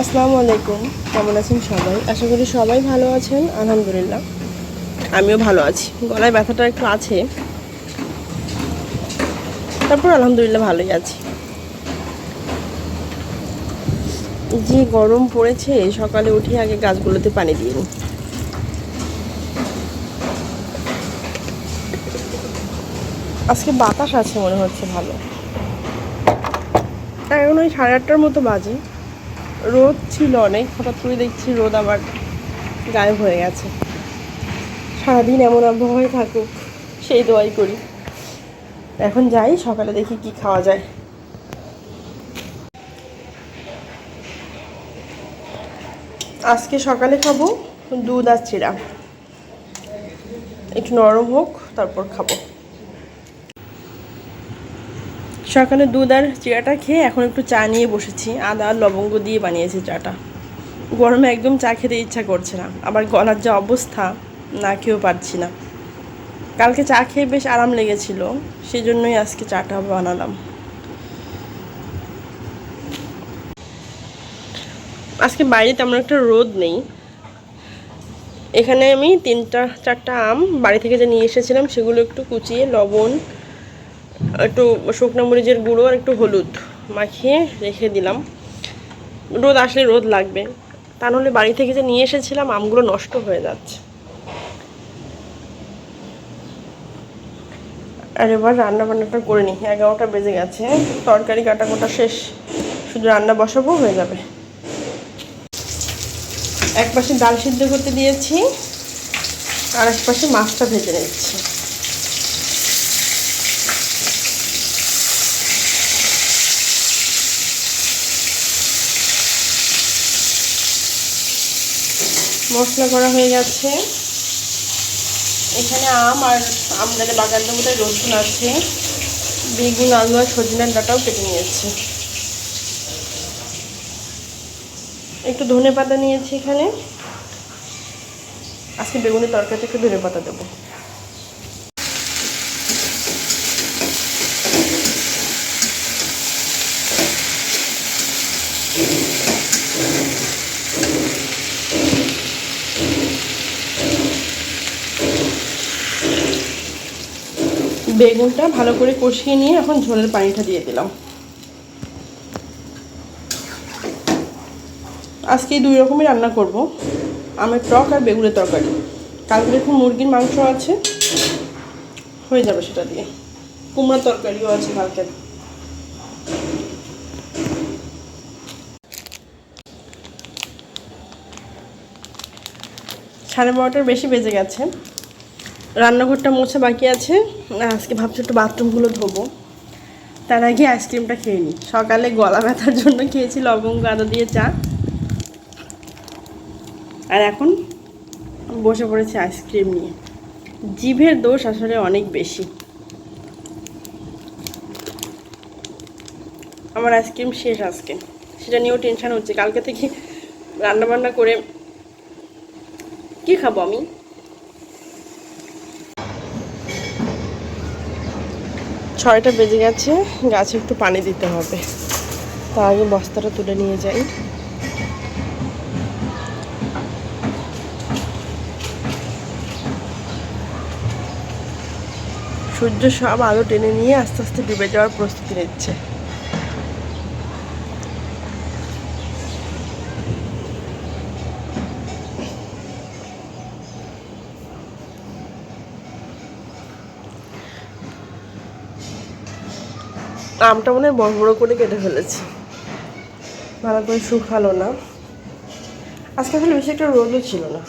আসসালামু আলাইকুম। কেমন আছেন সবাই? আশা করি সবাই ভালো আছেন। আলহামদুলিল্লাহ। আমিও ভালো আছি। গলায় ব্যথাটা একটু আছে। তারপর আলহামদুলিল্লাহ ভালোই আছি। যে গরম পড়েছে, সকালে উঠে আগে গাছগুলোতে পানি দিয়ে আজকে বাতাস আছে মনে হচ্ছে ভালো। এখন ওই সাড়ে আটটার মতো বাজে। রোদ ছিল অনেক, হঠাৎ করে দেখছি রোদ আবার গায়েব হয়ে গেছে। সারাদিন এমন আবহাওয়ায় থাকুক, সেই দোয়াই করি। এখন যাই, সকালে দেখি কি খাওয়া যায়। আজকে সকালে খাব দুধ আর চিরা একটু নরম হোক, তারপর খাব। সকালে দুধ আর চিড়াটা খেয়ে এখন একটু চা নিয়ে বসেছি। আদা আর লবঙ্গ দিয়ে বানিয়েছি চাটা। গরমে একদম চা খেতে ইচ্ছা করছে না। আবার গলার যা অবস্থা, না খেয়েও পারছি না। কালকে চা খেয়ে বেশ আরাম লেগেছিল। সেই জন্যই আজকে চাটা বানালাম। আজকে বাইরে তেমন একটা রোদ নেই। এখানে আমি তিনটা, চারটা আম বাড়ি থেকে যে নিয়ে এসেছিলাম, সেগুলো একটু কুচিয়ে লবণ একটু শুকনো মরিচের গুঁড়ো আর একটু হলুদ মাখিয়ে রেখে দিলাম। রোদ আসলে রোদ লাগবে। তা নাহলে বাড়ি থেকে যে নিয়ে এসেছিলাম, আমগুলো নষ্ট হয়ে যাচ্ছে। আর এবার রান্না বান্নাটা করে নিই। এগারোটা বেজে গেছে। তরকারি কাটা কোটা শেষ। শুধু রান্না বসাবো, হয়ে যাবে। এক পাশে ডাল সিদ্ধ করতে দিয়েছি, আর এক পাশে মাছটা ভেজে নিচ্ছি। মশলা করা হয়ে গেছে। এখানে আম আর আমদানি বাগানের মধ্যে রসুন আছে, বেগুন, আলু আর সজনের ডাটাও কেটে নিয়েছি। একটু ধনে পাতা নিয়েছি এখানে। আজকে বেগুনের তরকারিতে একটু ধনে পাতা দেবো। বেগুনটা ভালো করে কষিয়ে নিয়ে এখন ঝোলের পানিটা দিয়ে দিলাম। আজকে দুই রকমই রান্না করব। আমের টক আর বেগুনের তরকারি। কালকে দেখুন মুরগির মাংস আছে। হয়ে যাবে সেটা দিয়ে। কুমড়ার তরকারিও আছে কালকে। সাড়ে বারোটার বেশি বেজে গেছে। রান্নাঘরটা মোছা বাকি আছে। আজকে ভাবছি একটু বাথরুমগুলো ধোবো। তার আগে আইসক্রিমটা খেয়ে নিই। সকালে গলা ব্যথার জন্য খেয়েছি লবঙ্গ, আদা দিয়ে চা। আর এখন বসে পড়েছি আইসক্রিম নিয়ে। জিভের দোষ আসলে অনেক বেশি। আমার আইসক্রিম শেষ আজকে। সেটা নিয়েও টেনশান হচ্ছে। কালকে থেকে রান্না বান্না করে কি খাব আমি? ছয়টা বেজে গেছে, গাছে একটু পানি দিতে হবে। তার আগে বস্তাটা তুলে নিয়ে যাই। সূর্য সব আলো টেনে নিয়ে আস্তে আস্তে ডুবে যাওয়ার প্রস্তুতি নিচ্ছে। আমটা মনে হয় বড় বড় করে কেটে ফেলেছি। ভালো করে শুকালো না। আজকে আসলে বেশি একটা রোদও ছিল না।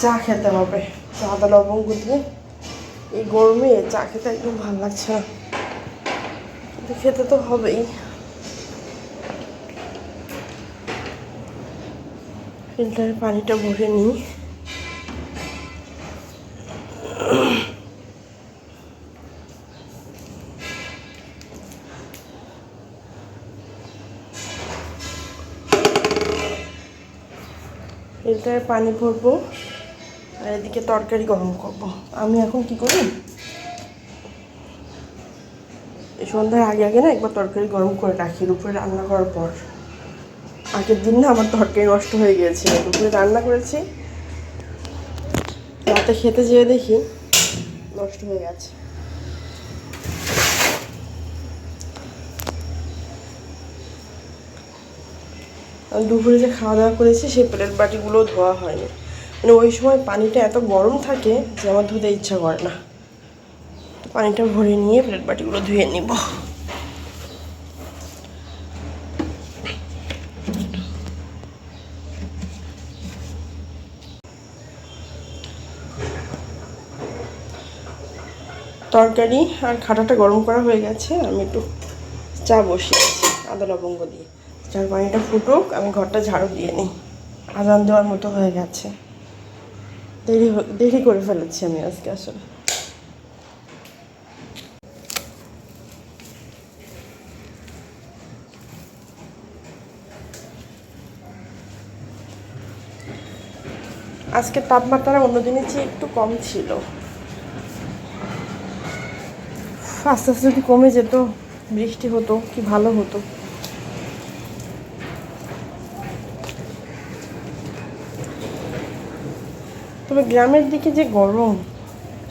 চা খেতে হবে, আদা লবঙ্গ দিয়ে। এই গরমে চা খেতে একদম ভালো লাগছে না। কিন্তু খেতে তো হবেই। ফিল্টারে পানিটা ভরে নিই। ফিল্টারে পানি ভরবো আর এদিকে তরকারি গরম করব। আমি এখন কি করি? সন্ধ্যার আগে আগে না একবার তরকারি গরম করে রাখি, দুপুরে রান্না করার পর। আগের দিন না আমার তরকারি নষ্ট হয়ে গিয়েছিল, দুপুরে রান্না করেছি। রাতে খেতে যেয়ে দেখি নষ্ট হয়ে গেছে। দুপুরে যে খাওয়া দাওয়া করেছি, সেই প্লেট বাটিগুলো ধোয়া হয়নি। মানে ওই সময় পানিটা এত গরম থাকে যে আমার ধুতে ইচ্ছা করে না। পানিটা ভরে নিয়ে প্লেট বাটিগুলো ধুয়ে নিব। তরকারি আর খাটাটা গরম করা হয়ে গেছে, আমি একটু চা বসিয়েছি আদা, লবঙ্গ দিয়ে। চার পানিটা ফুটুক, আমি ঘরটা ঝাড়ু দিয়ে নিই। আজান দেওয়ার মতো হয়ে গেছে। দেরি দেরি করে ফেলেছি আমি আজকে আসলে। আজকে তাপমাত্রা অন্য দিনের চেয়ে একটু কম ছিল। আস্তে আস্তে যদি কমে যেত, বৃষ্টি হতো, কি ভালো হতো। তবে গ্রামের দিকে যে গরম,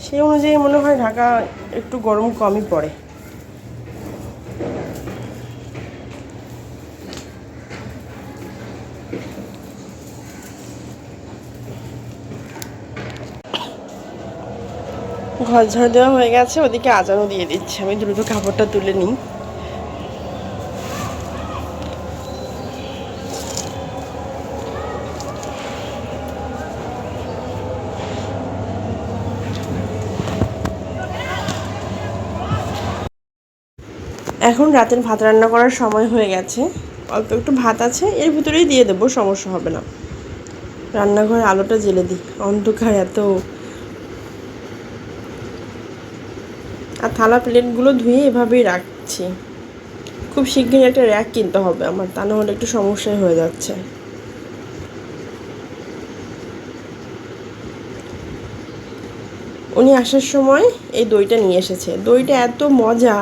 সেই অনুযায়ী মনে হয় ঢাকা একটু গরম কমই পড়ে। ঘর ঝাড় দেওয়া হয়ে গেছে, ওদিকে আজানও দিয়ে দিচ্ছে। আমি দ্রুত কাপড়টা তুলে নিই। এখন রাতের ভাত রান্না করার সময় হয়ে গেছে। অল্প একটু ভাত আছে, এর ভিতরেই দিয়ে দেবো, সমস্যা হবে না। রান্নাঘরে আলোটা জ্বেলে দিই, অন্ধকার এত। আর থালা প্লেটগুলো ধুয়ে এভাবেই রাখছি। খুব শীঘ্রই একটা র্যাক কিনতে হবে আমার, তা না হলে একটু সমস্যাই হয়ে যাচ্ছে। উনি আসার সময় এই দইটা নিয়ে এসেছে। দইটা এত মজা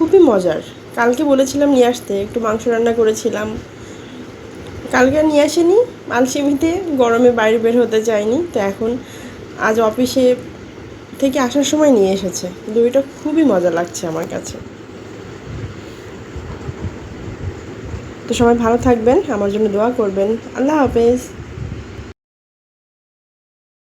খুবই মজার। কালকে বলেছিলাম নিয়ে আসতে, একটু মাংস রান্না করেছিলাম। কালকে আর নিয়ে আসেনি মালসিমিতে গরমে বাইরে বের হতে চাইনি, তো এখন আজ অফিসে থেকে আসার সময় নিয়ে এসেছে। দইটা খুবই মজা লাগছে আমার কাছে। তো সবাই ভালো থাকবেন, আমার জন্য দোয়া করবেন। আল্লাহ হাফেজ।